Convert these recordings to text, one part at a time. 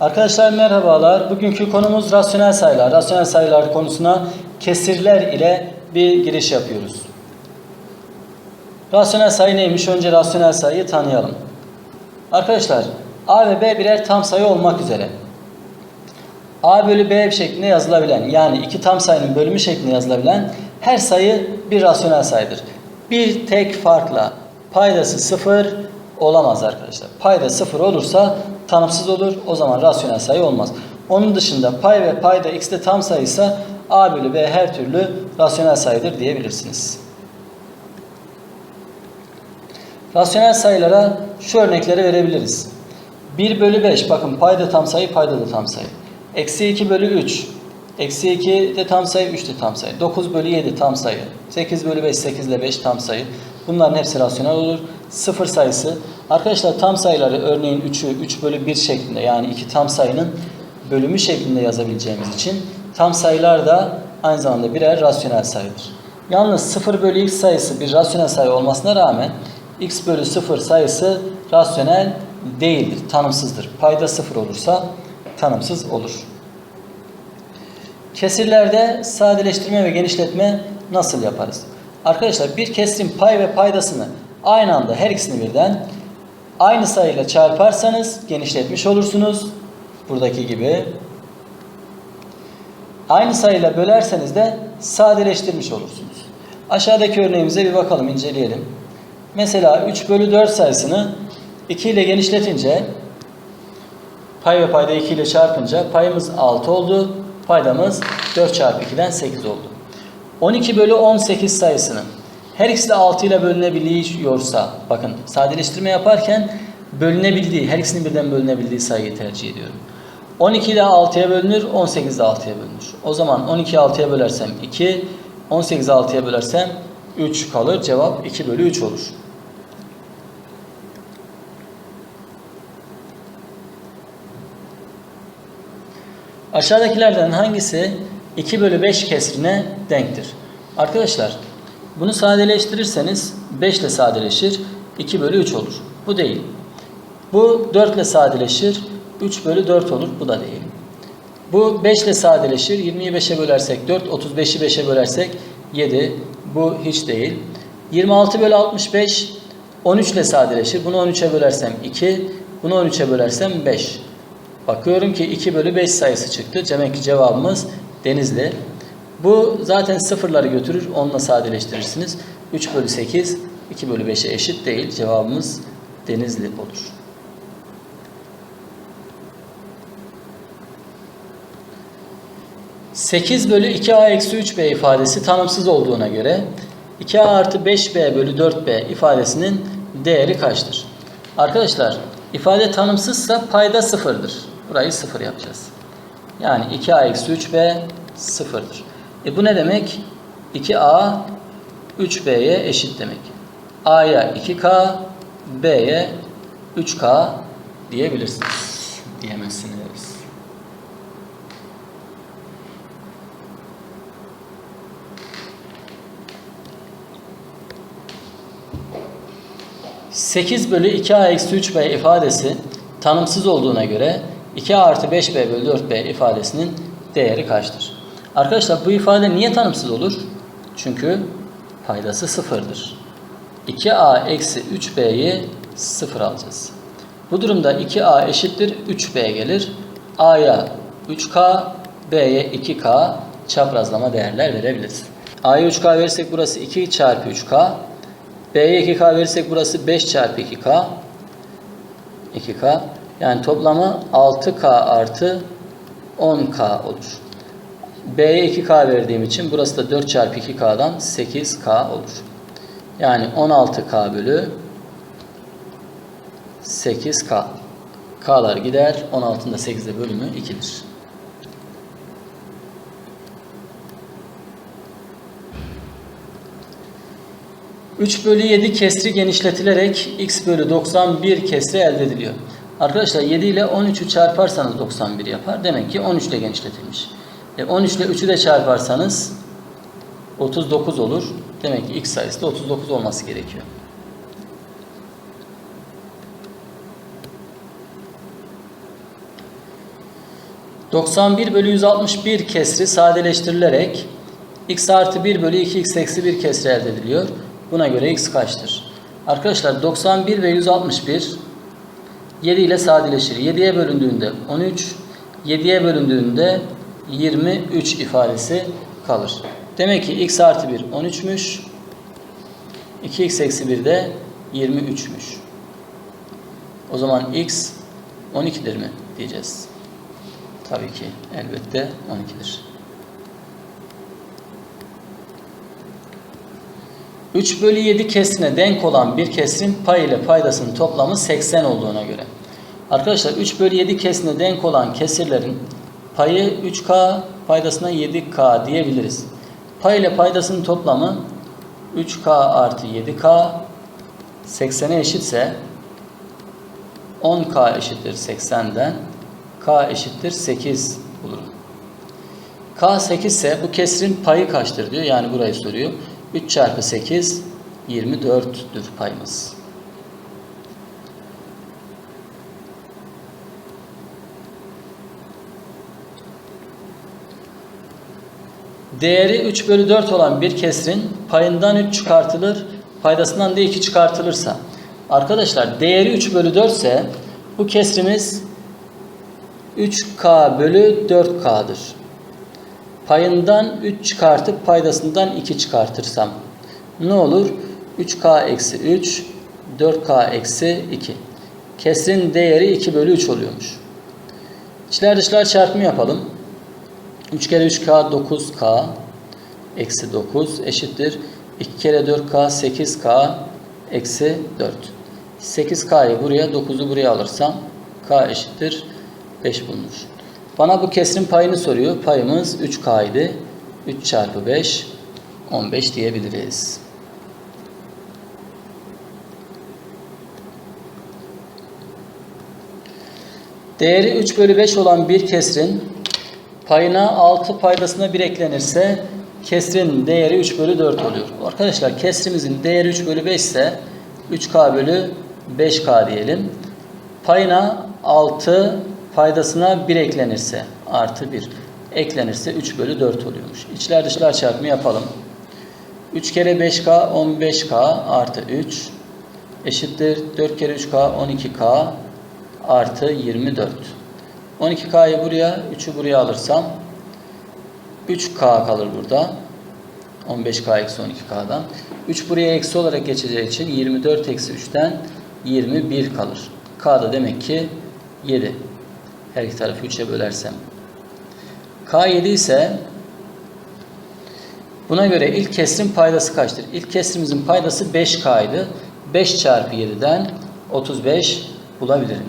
Arkadaşlar merhabalar. Bugünkü konumuz rasyonel sayılar. Rasyonel sayılar konusuna kesirler ile bir giriş yapıyoruz. Rasyonel sayı neymiş? Önce rasyonel sayıyı tanıyalım. Arkadaşlar A ve B birer tam sayı olmak üzere A bölü B şeklinde yazılabilen yani iki tam sayının bölümü şeklinde yazılabilen her sayı bir rasyonel sayıdır. Bir tek farkla paydası sıfır olamaz arkadaşlar. Payda sıfır olursa tanımsız olur. O zaman rasyonel sayı olmaz. Onun dışında pay ve payda x'de tam sayıysa A bölü B her türlü rasyonel sayıdır diyebilirsiniz. Rasyonel sayılara şu örnekleri verebiliriz. 1 bölü 5 bakın payda tam sayı payda da tam sayı. Eksi 2 bölü 3. Eksi 2 de tam sayı 3 de tam sayı. 9 bölü 7 tam sayı. 8 bölü 5 8 ile 5 tam sayı. Bunların hepsi rasyonel olur. Sıfır sayısı. Arkadaşlar tam sayıları örneğin 3'ü 3 bölü 1 şeklinde yani iki tam sayının bölümü şeklinde yazabileceğimiz için tam sayılar da aynı zamanda birer rasyonel sayıdır. Yalnız 0 bölü x sayısı bir rasyonel sayı olmasına rağmen x bölü 0 sayısı rasyonel değildir, tanımsızdır. Payda 0 olursa tanımsız olur. Kesirlerde sadeleştirme ve genişletme nasıl yaparız? Arkadaşlar bir kesirin pay ve paydasını aynı anda her ikisini birden aynı sayıyla çarparsanız genişletmiş olursunuz. Buradaki gibi. Aynı sayıyla bölerseniz de sadeleştirmiş olursunuz. Aşağıdaki örneğimize bir bakalım, inceleyelim. Mesela 3 bölü 4 sayısını 2 ile genişletince pay ve payda 2 ile çarpınca payımız 6 oldu. Paydamız 4 çarpı 2'den 8 oldu. 12 bölü 18 sayısının her ikisi de 6 ile bölünebiliyorsa bakın sadeleştirme yaparken bölünebildiği, her ikisinin birden bölünebildiği sayıyı tercih ediyorum. 12 de 6'ya bölünür, 18 de 6'ya bölünür. O zaman 12'yi 6'ya bölersem 2, 18'i 6'ya bölersem 3 kalır. Cevap 2 bölü 3 olur. Aşağıdakilerden hangisi 2 bölü 5 kesrine denktir? Arkadaşlar bunu sadeleştirirseniz 5 ile sadeleşir 2 bölü 3 olur. Bu değil. Bu 4 ile sadeleşir 3 bölü 4 olur. Bu da değil. Bu 5 ile sadeleşir 20'yi 5'e bölersek 4, 35'i 5'e bölersek 7. Bu hiç değil. 26 bölü 65 13 ile sadeleşir. Bunu 13'e bölersem 2, bunu 13'e bölersem 5. Bakıyorum ki 2 bölü 5 sayısı çıktı. Demek ki cevabımız Denizli. Bu zaten sıfırları götürür. Onunla sadeleştirirsiniz. 3 bölü 8 2 bölü 5'e eşit değil. Cevabımız Denizli olur. ...8 bölü 2a eksi 3b ifadesi tanımsız olduğuna göre... ...2a artı 5b bölü 4b ifadesinin değeri kaçtır? Arkadaşlar ifade tanımsızsa payda sıfırdır. Burayı sıfır yapacağız. Yani 2a eksi 3b sıfırdır. E bu ne demek? 2a 3b'ye eşit demek. a'ya 2k, b'ye 3k diyebilirsiniz. Diyemezsiniz. 8 bölü 2a eksi 3b ifadesi tanımsız olduğuna göre 2a artı 5b bölü 4b ifadesinin değeri kaçtır? Arkadaşlar bu ifade niye tanımsız olur? Çünkü paydası sıfırdır. 2a eksi 3b'yi sıfır alacağız. Bu durumda 2a eşittir 3b gelir. a'ya 3k, b'ye 2k çaprazlama değerler verebiliriz. a'ya 3k verirsek burası 2 çarpı 3k. B'ye 2K verirsek burası 5 çarpı 2K. 2K. Yani toplamı 6K artı 10K olur. B'ye 2K verdiğim için burası da 4 çarpı 2K'dan 8K olur. Yani 16K bölü 8K. K'lar gider. 16'ın da 8'de bölümü 2'dir. 3 bölü 7 kesri genişletilerek x bölü 91 kesri elde ediliyor. Arkadaşlar 7 ile 13'ü çarparsanız 91 yapar. Demek ki 13 ile genişletilmiş. E 13 ile 3'ü de çarparsanız 39 olur. Demek ki x sayısı da 39 olması gerekiyor. 91 bölü 161 kesri sadeleştirilerek x artı 1 bölü 2x eksi 1 kesri elde ediliyor. Buna göre x kaçtır? Arkadaşlar 91 ve 161 7 ile sadeleşir. 7'ye bölündüğünde 13, 7'ye bölündüğünde 23 ifadesi kalır. Demek ki x artı 1 13'müş. 2x eksi 1 de 23'müş. O zaman x 12'dir mi diyeceğiz. Tabii ki elbette 12'dir. 3 bölü 7 kesrine denk olan bir kesrin pay ile paydasının toplamı 80 olduğuna göre. Arkadaşlar 3 bölü 7 kesrine denk olan kesirlerin payı 3K paydasına 7K diyebiliriz. Pay ile paydasının toplamı 3K artı 7K 80'e eşitse 10K eşittir 80'den K eşittir 8 bulurum. K 8 ise bu kesrin payı kaçtır diyor. Yani burayı soruyor. 3 çarpı 8 24'tür payımız. Değeri 3 bölü 4 olan bir kesrin payından 3 çıkartılır, paydasından da 2 çıkartılırsa. Arkadaşlar değeri 3 bölü 4 ise bu kesrimiz 3K bölü 4K'dır. Payından 3 çıkartıp paydasından 2 çıkartırsam ne olur? 3K eksi 3, 4K eksi 2. Kesrin değeri 2 bölü 3 oluyormuş. İçler dışlar çarpımı yapalım. 3 kere 3K 9K eksi 9 eşittir. 2 kere 4K 8K eksi 4. 8K'yı buraya 9'u buraya alırsam K eşittir 5 bulunur. Bana bu kesrin payını soruyor. Payımız 3K idi. 3 çarpı 5 15 diyebiliriz. Değeri 3 bölü 5 olan bir kesrin payına 6 paydasına 1 eklenirse kesrin değeri 3 bölü 4 oluyor. Arkadaşlar kesrimizin değeri 3 bölü 5 ise 3K bölü 5K diyelim. Payına 6 paydasına 1 eklenirse artı 1 eklenirse 3 bölü 4 oluyormuş. İçler dışlar çarpımı yapalım. 3 kere 5K 15K artı 3 eşittir 4 kere 3K 12K artı 24. 12K'yı buraya 3'ü buraya alırsam 3K kalır burada. 15K eksi 12K'dan. 3 buraya eksi olarak geçeceği için 24 eksi 3'ten 21 kalır. K da demek ki 7. Her iki tarafı 3'e bölersem. K 7 ise buna göre ilk kesrin paydası kaçtır? İlk kesrimizin paydası 5K idi. 5 çarpı 7'den 35 bulabilirim.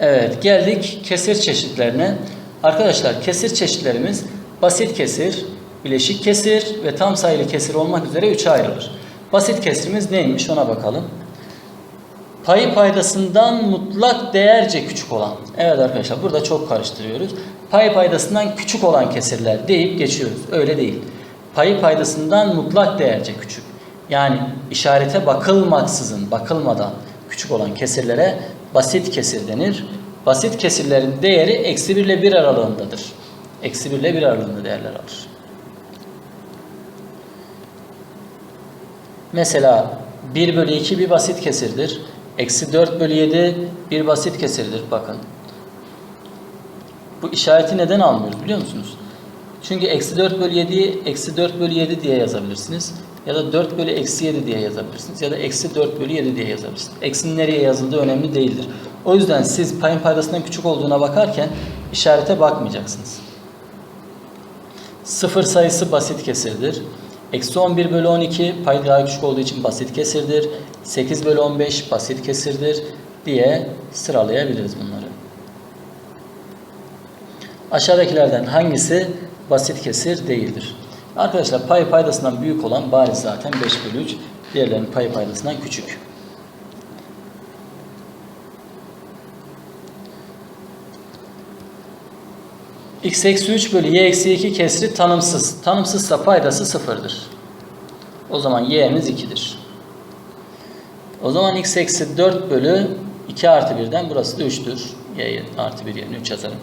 Evet geldik kesir çeşitlerine. Arkadaşlar kesir çeşitlerimiz basit kesir, bileşik kesir ve tam sayılı kesir olmak üzere üçe ayrılır. Basit kesrimiz neymiş ona bakalım. Payı paydasından mutlak değerce küçük olan. Evet arkadaşlar burada çok karıştırıyoruz. Payı paydasından küçük olan kesirler deyip geçiyoruz. Öyle değil. Payı paydasından mutlak değerce küçük. Yani işarete bakılmaksızın, bakılmadan küçük olan kesirlere basit kesir denir. Basit kesirlerin değeri eksi 1 ile 1 aralığındadır. Eksi 1 ile 1 aralığında değerler alır. Mesela 1 bölü 2 bir basit kesirdir. Eksi 4 bölü 7 bir basit kesirdir. Bakın. Bu işareti neden almıyoruz biliyor musunuz? Çünkü eksi 4 bölü 7'yi eksi 4 bölü 7 diye yazabilirsiniz. Ya da 4 bölü eksi 7 diye yazabilirsiniz. Ya da eksi 4 bölü 7 diye yazabilirsiniz. Eksinin nereye yazıldığı önemli değildir. O yüzden siz payın paydasından küçük olduğuna bakarken işarete bakmayacaksınız. Sıfır sayısı basit kesirdir. Eksi 11 bölü 12 pay daha küçük olduğu için basit kesirdir. 8 bölü 15 basit kesirdir diye sıralayabiliriz bunları. Aşağıdakilerden hangisi basit kesir değildir? Arkadaşlar pay paydasından büyük olan bariz zaten 5 bölü 3. Diğerlerinin pay paydasından küçük. X eksi 3 bölü y eksi 2 kesri tanımsız. Tanımsızsa paydası sıfırdır. O zaman y'miz 2'dir. O zaman x eksi 4 bölü 2 artı 1'den burası da 3'tür. Y artı 1 yerine 3 yazarım.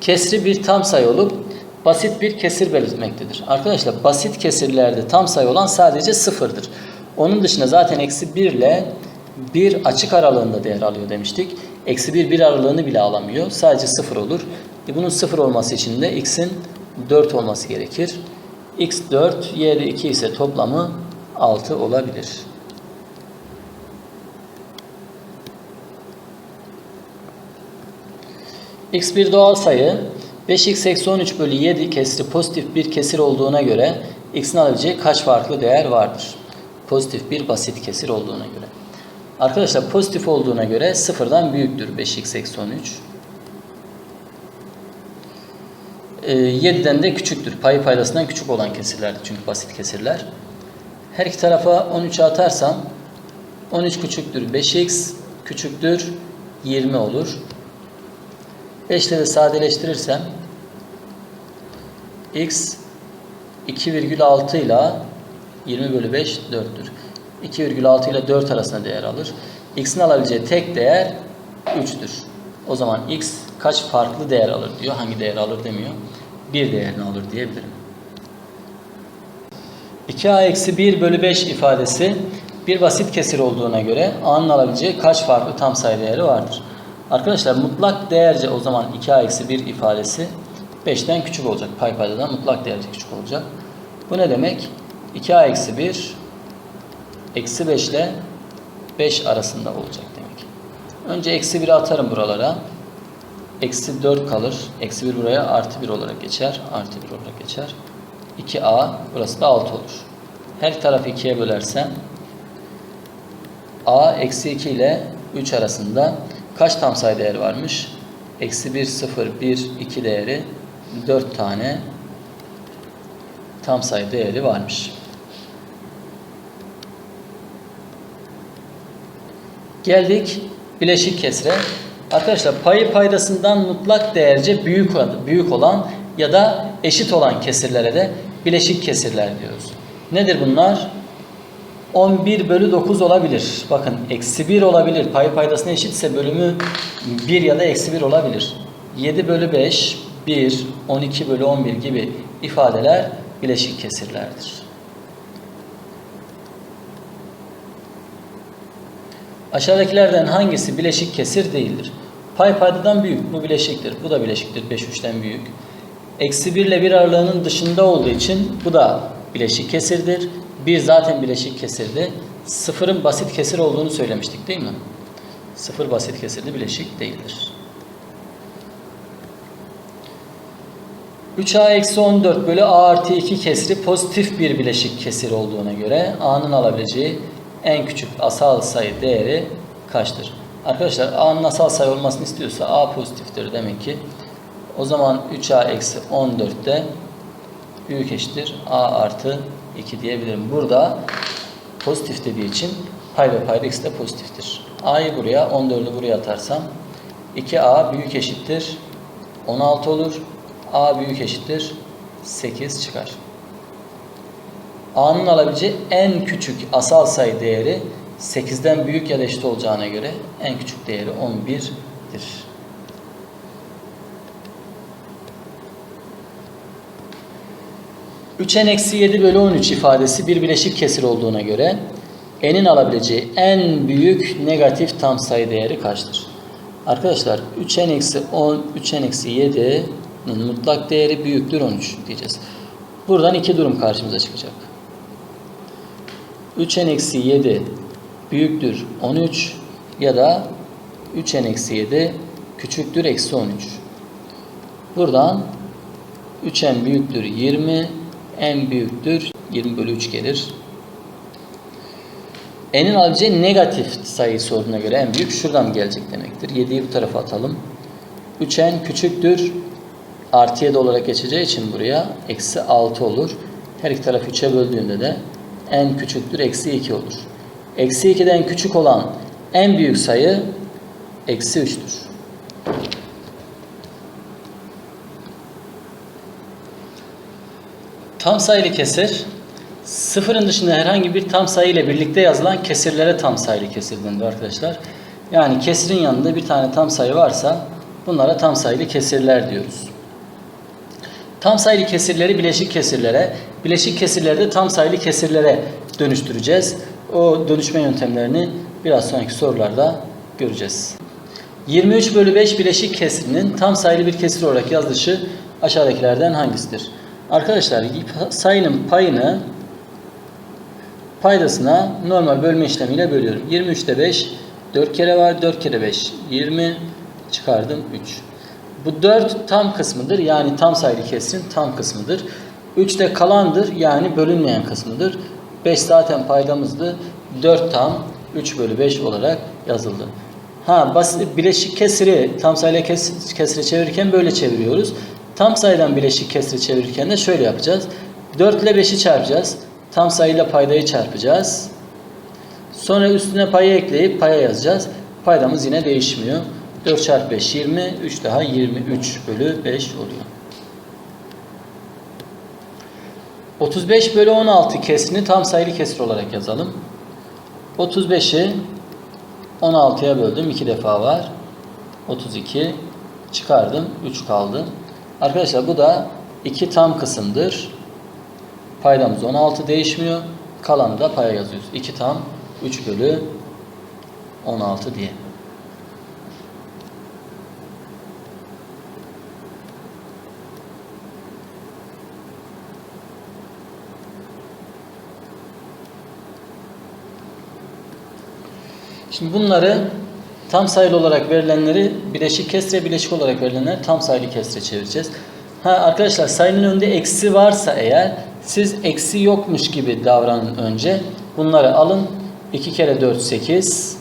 Kesri bir tam sayı olup basit bir kesir belirtmektedir. Arkadaşlar basit kesirlerde tam sayı olan sadece sıfırdır. Onun dışında zaten eksi 1 ile 1 açık aralığında değer alıyor demiştik. Eksi 1 bir aralığını bile alamıyor. Sadece sıfır olur. E bunun sıfır olması için de x'in 4 olması gerekir. x 4, y de 2 ise toplamı 6 olabilir. x bir doğal sayı 5x eksi 13 bölü 7 kesri pozitif bir kesir olduğuna göre x'in alabileceği kaç farklı değer vardır? Pozitif bir basit kesir olduğuna göre. Arkadaşlar pozitif olduğuna göre sıfırdan büyüktür 5x eksi 13. Ee, 7'den de küçüktür. Payı paydasından küçük olan kesirlerdir çünkü basit kesirler. Her iki tarafa 13 atarsam 13 küçüktür 5x küçüktür 20 olur. 5 ile de sadeleştirirsem x 2,6 ile 20 bölü 5 4'tür. 2,6 ile 4 arasında değer alır. x'in alabileceği tek değer 3'tür. O zaman x kaç farklı değer alır diyor. Hangi değer alır demiyor. Bir değerini alır diyebilirim. 2a eksi 1 bölü 5 ifadesi bir basit kesir olduğuna göre a'nın alabileceği kaç farklı tam sayı değeri vardır? Arkadaşlar mutlak değerce o zaman 2a eksi 1 ifadesi 5'ten küçük olacak. Pay paydadan mutlak değerce küçük olacak. Bu ne demek? 2a eksi 1 eksi 5 ile 5 arasında olacak demek. Önce eksi 1'i atarım buralara. Eksi 4 kalır. Eksi 1 buraya artı 1 olarak geçer. Artı 1 olarak geçer. 2a burası da 6 olur. Her tarafı 2'ye bölersem a eksi 2 ile 3 arasında kaç tam sayı değeri varmış? Eksi 1, 0, 1, 2 değeri 4 tane tam sayı değeri varmış. Geldik bileşik kesre. Arkadaşlar payı paydasından mutlak değerce büyük, büyük olan ya da eşit olan kesirlere de bileşik kesirler diyoruz. Nedir bunlar? 11 bölü 9 olabilir. Bakın eksi 1 olabilir. Payı paydasına eşitse bölümü 1 ya da eksi 1 olabilir. 7 bölü 5, 1, 12 bölü 11 gibi ifadeler bileşik kesirlerdir. Aşağıdakilerden hangisi bileşik kesir değildir? Pay paydadan büyük. Bu bileşiktir. Bu da bileşiktir. 5 3'ten büyük. Eksi 1 ile 1 aralığının dışında olduğu için bu da bileşik kesirdir. 1 zaten bileşik kesirdi. Sıfırın basit kesir olduğunu söylemiştik değil mi? Sıfır basit kesirli bileşik değildir. 3a eksi 14 bölü a artı 2 kesri pozitif bir bileşik kesir olduğuna göre a'nın alabileceği en küçük asal sayı değeri kaçtır? Arkadaşlar a'nın asal sayı olmasını istiyorsa a pozitiftir demek ki. O zaman 3a eksi 14 de büyük eşittir a artı 2 diyebilirim. Burada pozitif dediği için pay ve payda x de pozitiftir. a'yı buraya 14'ü buraya atarsam 2a büyük eşittir 16 olur. a büyük eşittir 8 çıkar. A'nın alabileceği en küçük asal sayı değeri 8'den büyük ya da eşit olacağına göre en küçük değeri 11'dir. 3n eksi 7 bölü 13 ifadesi bir bileşik kesir olduğuna göre n'in alabileceği en büyük negatif tam sayı değeri kaçtır? Arkadaşlar 3n eksi 10, 3n eksi 7'nin mutlak değeri büyüktür 13 diyeceğiz. Buradan iki durum karşımıza çıkacak. 3n eksi 7 büyüktür 13 ya da 3n eksi 7 küçüktür eksi 13. Buradan 3n büyüktür 20 en büyüktür 20 bölü 3 gelir. N'in alabileceği negatif sayı sorduğuna göre en büyük şuradan gelecek demektir. 7'yi bu tarafa atalım. 3n küçüktür. Artı 7 olarak geçeceği için buraya eksi 6 olur. Her iki tarafı 3'e böldüğünde de n küçüktür eksi 2 olur. Eksi 2'den küçük olan en büyük sayı eksi 3'tür. Tam sayılı kesir Sıfırın dışında herhangi bir tam sayı ile birlikte yazılan kesirlere tam sayılı kesir denir arkadaşlar. Yani kesirin yanında bir tane tam sayı varsa bunlara tam sayılı kesirler diyoruz. Tam sayılı kesirleri bileşik kesirlere, bileşik kesirleri de tam sayılı kesirlere dönüştüreceğiz. O dönüşme yöntemlerini biraz sonraki sorularda göreceğiz. 23 bölü 5 bileşik kesirinin tam sayılı bir kesir olarak yazılışı aşağıdakilerden hangisidir? Arkadaşlar sayının payını paydasına normal bölme işlemiyle bölüyorum. 23'te 5 4 kere var. 4 kere 5 20 çıkardım 3. Bu 4 tam kısmıdır. Yani tam sayılı kesirin tam kısmıdır. 3 de kalandır. Yani bölünmeyen kısmıdır. 5 zaten paydamızdı. 4 tam 3 bölü 5 olarak yazıldı. Ha basit bileşik kesiri tam sayılı kes, kesiri çevirirken böyle çeviriyoruz. Tam sayıdan bileşik kesiri çevirirken de şöyle yapacağız. 4 ile 5'i çarpacağız. Tam sayıyla paydayı çarpacağız. Sonra üstüne payı ekleyip paya yazacağız. Paydamız yine değişmiyor. 4 çarpı 5 20, 3 daha 23 bölü 5 oluyor. 35 bölü 16 kesrini tam sayılı kesir olarak yazalım. 35'i 16'ya böldüm. 2 defa var. 32 çıkardım. 3 kaldı. Arkadaşlar bu da 2 tam kısımdır. Paydamız 16 değişmiyor. Kalanı da paya yazıyoruz. 2 tam 3 bölü 16 diye. Şimdi bunları tam sayılı olarak verilenleri bileşik kesre bileşik olarak verilenleri tam sayılı kesre çevireceğiz. Ha arkadaşlar sayının önünde eksi varsa eğer siz eksi yokmuş gibi davranın önce. Bunları alın. 2 kere 4 8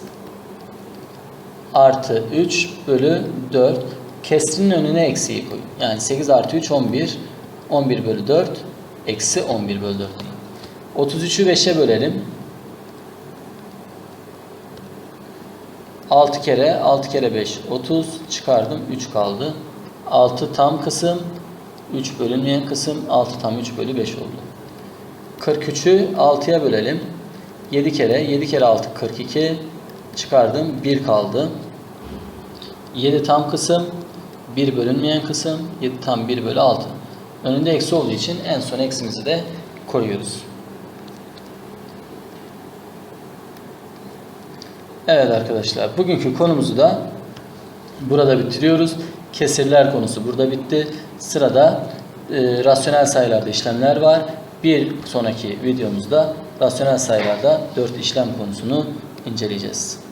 artı 3 bölü 4 kesrinin önüne eksiyi koyun. Yani 8 artı 3 11 11 bölü 4 eksi 11 bölü 4 33'ü 5'e bölelim. 6 kere 6 kere 5 30 çıkardım 3 kaldı. 6 tam kısım 3 bölünmeyen kısım 6 tam 3 bölü 5 oldu. 43'ü 6'ya bölelim. 7 kere 7 kere 6 42 çıkardım 1 kaldı. 7 tam kısım 1 bölünmeyen kısım 7 tam 1 bölü 6. Önünde eksi olduğu için en son eksimizi de koruyoruz. Evet arkadaşlar bugünkü konumuzu da burada bitiriyoruz. Kesirler konusu burada bitti. Sırada e, rasyonel sayılarda işlemler var. Bir sonraki videomuzda rasyonel sayılarda 4 işlem konusunu inceleyeceğiz.